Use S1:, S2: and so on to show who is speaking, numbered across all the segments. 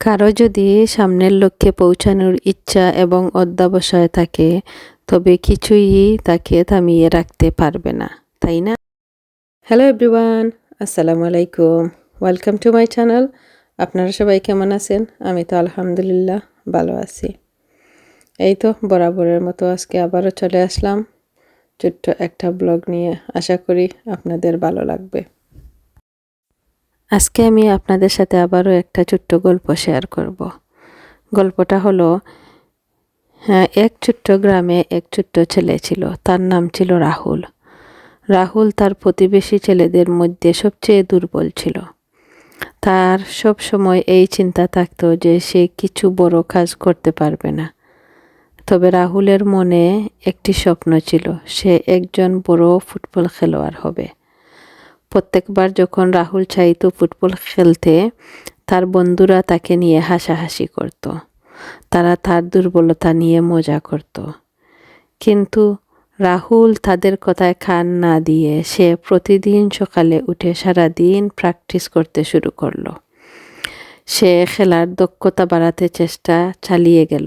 S1: কারও যদি সামনের লক্ষ্যে পৌঁছানোর ইচ্ছা এবং অধ্যাবসায় থাকে, তবে কিছুই তাকে থামিয়ে রাখতে পারবে না, তাই না? হ্যালো এভরিওয়ান আসসালামু আলাইকুম। ওয়েলকাম টু মাই চ্যানেল আপনারা সবাই কেমন আছেন? আমি তো আলহামদুলিল্লাহ ভালো আছি। এই তো বরাবরের মতো আজকে আবারও চলে আসলাম। ছোট্ট একটা ব্লগ নিয়ে আশা করি আপনাদের ভালো লাগবে। আজকে আমি আপনাদের সাথে আবারও একটা ছোট্ট গল্প শেয়ার করব। গল্পটা হলো হ্যাঁ এক ছোট্ট গ্রামে এক ছোট্ট ছেলে ছিল, তার নাম ছিল রাহুল। রাহুল তার প্রতিবেশী ছেলেদের মধ্যে সবচেয়ে দুর্বল ছিল। তার সব সময় এই চিন্তা থাকতো যে সে কিছু বড় কাজ করতে পারবে না। তবে রাহুলের মনে একটি স্বপ্ন ছিল, সে একজন বড় ফুটবল খেলোয়াড় হবে। প্রত্যেকবার যখন রাহুল চাইতো ফুটবল খেলতে, তার বন্ধুরা তাকে নিয়ে হাসাহাসি করত। তারা তার দুর্বলতা নিয়ে মজা করত। কিন্তু রাহুল তাদের কথায় খান না দিয়ে সে প্রতিদিন সকালে উঠে সারা দিন প্র্যাকটিস করতে শুরু করল। সে খেলার দক্ষতা বাড়াতে চেষ্টা চালিয়ে গেল।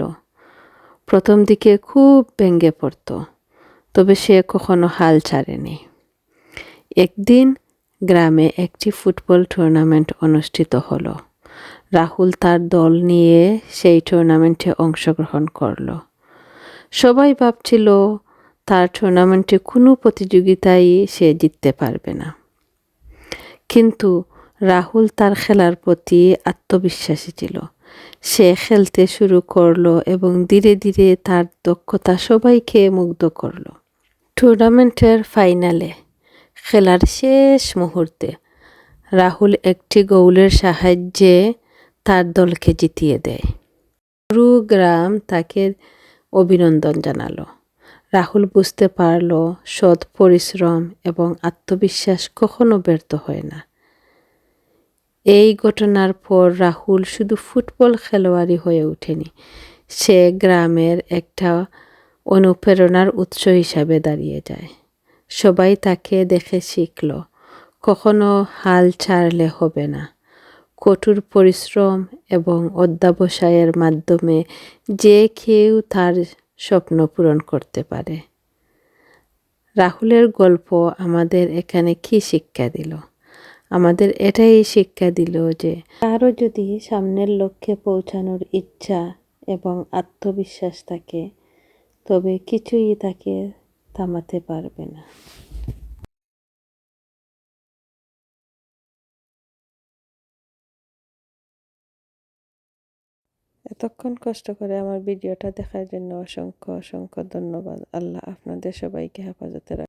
S1: প্রথম দিকে খুব ভেঙে পড়ত, তবে সে কখনো হাল ছাড়েনি। একদিন গ্রামে একটি ফুটবল টুর্নামেন্ট অনুষ্ঠিত হলো। রাহুল তার দল নিয়ে সেই টুর্নামেন্টে অংশগ্রহণ করল। সবাই ভাবছিল, তার টুর্নামেন্টে কোনো প্রতিযোগিতায় সে জিততে পারবে না। কিন্তু রাহুল তার খেলার প্রতি আত্মবিশ্বাসী ছিল। সে খেলতে শুরু করল এবং ধীরে ধীরে তার দক্ষতা সবাইকে মুগ্ধ করল। টুর্নামেন্টের ফাইনালে খেলার শেষ মুহূর্তে রাহুল একটি গৌলের সাহায্যে তার দলকে জিতিয়ে দেয়। পুরো গ্রাম তাকে অভিনন্দন জানালো। রাহুল বুঝতে পারল, সৎ পরিশ্রম এবং আত্মবিশ্বাস কখনো ব্যর্থ হয় না। এই ঘটনার পর রাহুল শুধু ফুটবল খেলোয়াড়ই হয়ে ওঠেনি, সে গ্রামের একটা অনুপ্রেরণার উৎস হিসাবে দাঁড়িয়ে যায়। সবাই তাকে দেখে শিখল, কখনো হাল ছাড়লে হবে না। কঠোর পরিশ্রম এবং অধ্যাবসায়ের মাধ্যমে যে কেউ তার স্বপ্ন পূরণ করতে পারে। রাহুলের গল্প আমাদের এখানে কি শিক্ষা দিল? আমাদের এটাই শিক্ষা দিল যে কারও যদি সামনের লক্ষ্যে পৌঁছানোর ইচ্ছা এবং আত্মবিশ্বাস থাকে, তবে কিছুই তাকে থামাতে পারবে না। এতক্ষণ কষ্ট করে আমার ভিডিওটা দেখার জন্য অসংখ্য অসংখ্য ধন্যবাদ। আল্লাহ আপনাদের সবাইকে হেফাজতে রাখ